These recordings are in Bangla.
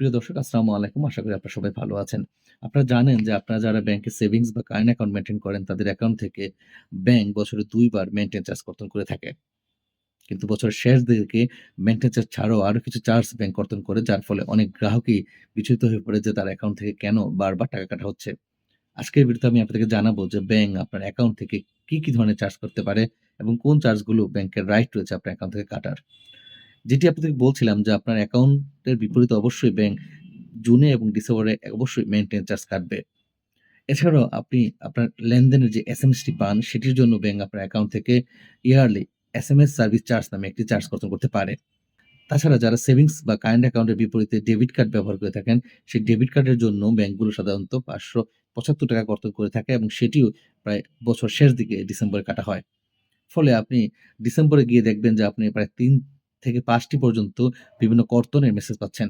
প্রিয় দর্শক আসসালামু আলাইকুম। আশা করি আপনারা সবাই ভালো আছেন। আপনারা জানেন যে আপনারা যারা ব্যাংকে সেভিংস বা কারেন্ট অ্যাকাউন্ট মেইনটেইন করেন তাদের অ্যাকাউন্ট থেকে ব্যাংক বছরে ২ বার মেইনটেইন চার্জ কর্তন করে থাকে। কিন্তু বছরের শেষ দিকে মেইনটেইন চার্জ ছাড়াও আরও কিছু চার্জ ব্যাংক কর্তন করে যার ফলে অনেক গ্রাহকই বিচলিত হয়ে পড়ে যে তার অ্যাকাউন্ট থেকে কেন বারবার টাকা কাটা হচ্ছে। আজকের ভিডিওতে আমি আপনাদেরকে জানাব যে ব্যাংক আপনার অ্যাকাউন্ট থেকে কি, কি ধরনের চার্জ করতে পারে এবং কোন চার্জগুলো ব্যাংকের রাইট রয়েছে আপনার অ্যাকাউন্ট থেকে কাটার। যেটি আপনাদেরকে বলছিলাম যে আপনার অ্যাকাউন্টের বিপরীতে অবশ্যই ব্যাংক জুনে এবং ডিসেম্বরে অবশ্যই মেনটেন চার্জ কাটবে। এছাড়াও আপনি আপনার লেনদেনের যে এসএমএসটি পান সেটির জন্য ব্যাংক আপনার অ্যাকাউন্ট থেকে yearly S M S service charge নামে একটি চার্জ কর্তন করতে পারে। তাছাড়া যারা সেভিংস বা কারেন্ট অ্যাকাউন্টের বিপরীতে ডেবিট কার্ড ব্যবহার করে থাকেন, সেই ডেবিট কার্ডের জন্য ব্যাংকগুলো সাধারণত ৳৫৭ কর্তন করে থাকে এবং সেটিও প্রায় বছর শেষ দিকে ডিসেম্বরে কাটা হয়। ফলে আপনি ডিসেম্বরে গিয়ে দেখবেন যে আপনি প্রায় ৩ থেকে ৫ টি পর্যন্ত বিভিন্ন কর্তনের মেসেজ পাচ্ছেন।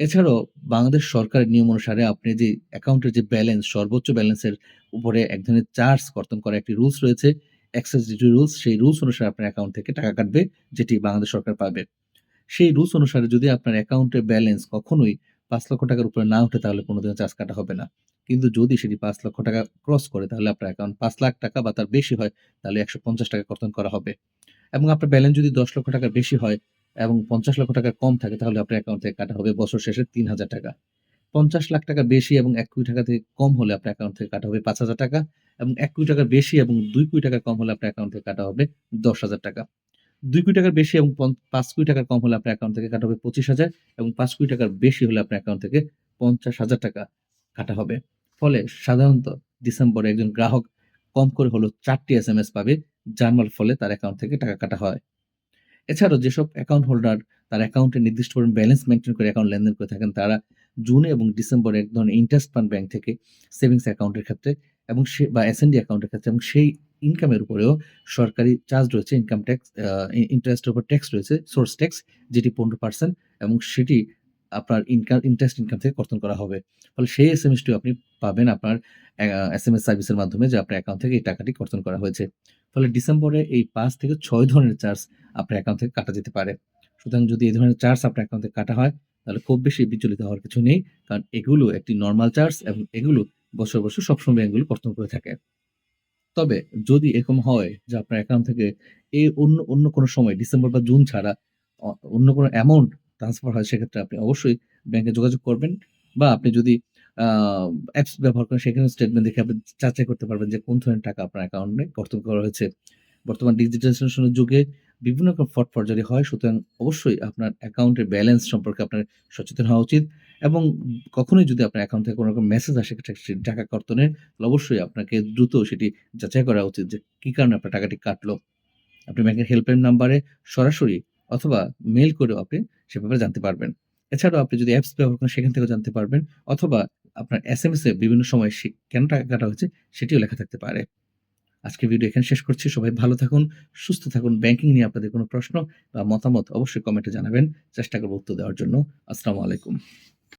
এছাড়াও বাংলাদেশ সরকারের নিয়ম অনুসারে আপনি যে অ্যাকাউন্টের যে ব্যালেন্স সর্বোচ্চ ব্যালেন্সের উপরে এক ধরনের চার্জ কর্তন করা একটি রুলস রয়েছে। এক্সেস ডিউটি রুলস সেই রুলস অনুসারে আপনার অ্যাকাউন্ট থেকে টাকা কাটবে যেটি বাংলাদেশ সরকার পাবে। সেই রুলস অনুসারে যদি আপনার অ্যাকাউন্টের ব্যালেন্স কখনোই পাঁচ লক্ষ টাকার উপরে না ওঠে তাহলে কোনদিনও চার্জ কাটা হবে না। কিন্তু যদি সেটি ৳৫,০০,০০০ ক্রস করে তাহলে আপনার অ্যাকাউন্ট পাঁচ লাখ টাকা বা তার বেশি হয় তাহলে ৳১৫০ কর্তন করা হবে। এবং আপনার ব্যালেন্স যদি ৳১০,০০,০০০ র বেশি হয় এবং ৳৫০,০০,০০০ কম থাকে তাহলে আপনার অ্যাকাউন্ট থেকে কাটা হবে বছর শেষে ৳৩,০০০ ৳৫০,০০,০০০ বেশি এবং এক কোটি টাকা থেকে কম হলে আপনার অ্যাকাউন্ট থেকে কাটা হবে ৳৫,০০০ এবং ৳১,০০,০০,০০০ বেশি এবং দুই কোটি টাকা কম হলে আপনার অ্যাকাউন্ট থেকে কাটা হবে ৳১০,০০০ ৳২,০০,০০,০০০ বেশি এবং পন ৳৫,০০,০০,০০০ কম হলে আপনার অ্যাকাউন্ট থেকে কাটা হবে ৳২৫,০০০ এবং পাঁচ কোটি টাকার বেশি হলে আপনার অ্যাকাউন্ট থেকে ৳৫০,০০০ কাটা হবে। ফলে সাধারণত ডিসেম্বরে একজন গ্রাহক কম করে হলেও ৪ টি এসএমএস পাবে। মাল ফলে তার অ্যাকাউন্ট থেকে টাকা কাটা হয়। এছাড়াও যেসব অ্যাকাউন্ট হোল্ডার তার অ্যাকাউন্টে নির্দিষ্ট পরিমাণ ব্যালেন্স মেনটেন করে অ্যাকাউন্ট লেনদেন করে থাকেন, তারা জুনে এবং ডিসেম্বরে এক ধরনের ইন্টারেস্ট পান ব্যাংক থেকে সেভিংস অ্যাকাউন্টের ক্ষেত্রে এবং সে, বা এসএনডি অ্যাকাউন্টের ক্ষেত্রে এবং সেই ইনকামের উপরেও সরকারি চার্জ রয়েছে ইনকাম ট্যাক্স ইন্টারেস্টের উপর ট্যাক্স রয়েছে সোর্স ট্যাক্স যেটি ১৫% এবং সেটি আপনার ইনকাম ইন্টারেস্ট ইনকাম থেকে কর্তন করা হবে। ফলে সেই এসএমএসটিও আপনি পাবেন আপনার অ্যা এসএমএস সার্ভিসের মাধ্যমে যে আপনার অ্যাকাউন্ট থেকে এই টাকাটি কর্তন করা হয়েছে। ফলে ডিসেম্বরে এই পাঁচ থেকে ছয় ধরনের চার্জ আপনার অ্যাকাউন্ট থেকে কাটা যেতে পারে। সুতরাং যদি এই ধরনের চার্জ আপনার অ্যাকাউন্ট থেকে কাটা হয় তাহলে খুব বেশি বিচলিত হওয়ার কিছু নেই। কারণ এগুলো একটি নর্মাল চার্জ এবং এগুলো বছর, বছর সবসময় ব্যাংকগুলো কর্তন করে থাকে। তবে যদি এরকম হয় যে আপনার অ্যাকাউন্ট থেকে এই অন্য অন্য কোনো সময় ডিসেম্বর বা জুন ছাড়া অন্য কোনো অ্যামাউন্ট ট্রান্সফার হয়, সেক্ষেত্রে আপনি অবশ্যই ব্যাংকে যোগাযোগ করবেন বা আপনি যদি অ্যাপস ব্যবহার করেন সেখানে স্টেটমেন্ট দেখে আপনি যাচাই করতে পারবেন যে কোন ধরনের টাকা আপনার অ্যাকাউন্টে কর্তন করা হয়েছে। বর্তমান ডিজিটালাইজেশন এর যুগে বিভিন্ন রকম ফ্রড ফরজারি হয়, সুতরাং অবশ্যই আপনার অ্যাকাউন্টের ব্যালেন্স সম্পর্কে আপনার সচেতন হওয়া উচিত এবং কখনোই যদি আপনার অ্যাকাউন্ট থেকে কোনো রকম মেসেজ আসে টাকা কর্তনের তাহলে অবশ্যই আপনাকে দ্রুত সেটি যাচাই করা উচিত যে কী কারণে আপনার টাকাটি কাটলো। আপনি ব্যাংকের হেল্পলাইন নাম্বারে সরাসরি অথবা মেল করেও আপনি সে ব্যাপারে জানতে পারবেন। এছাড়াও আপনি যদি অ্যাপস ব্যবহার করেন সেখান থেকেও জানতে পারবেন অথবা আপনার এস এম এস এ বিভিন্ন সময় কেন টাকা কাটা হয়েছে সেটিও লেখা থাকতে পারে। আজকে ভিডিও এখানে শেষ করছি। সবাই ভালো থাকুন, সুস্থ থাকুন। ব্যাংকিং নিয়ে আপনাদের কোনো প্রশ্ন বা মতামত অবশ্যই কমেন্টে জানাবেন। চেষ্টা করব উত্তর দেওয়ার জন্য। আসসালামু আলাইকুম।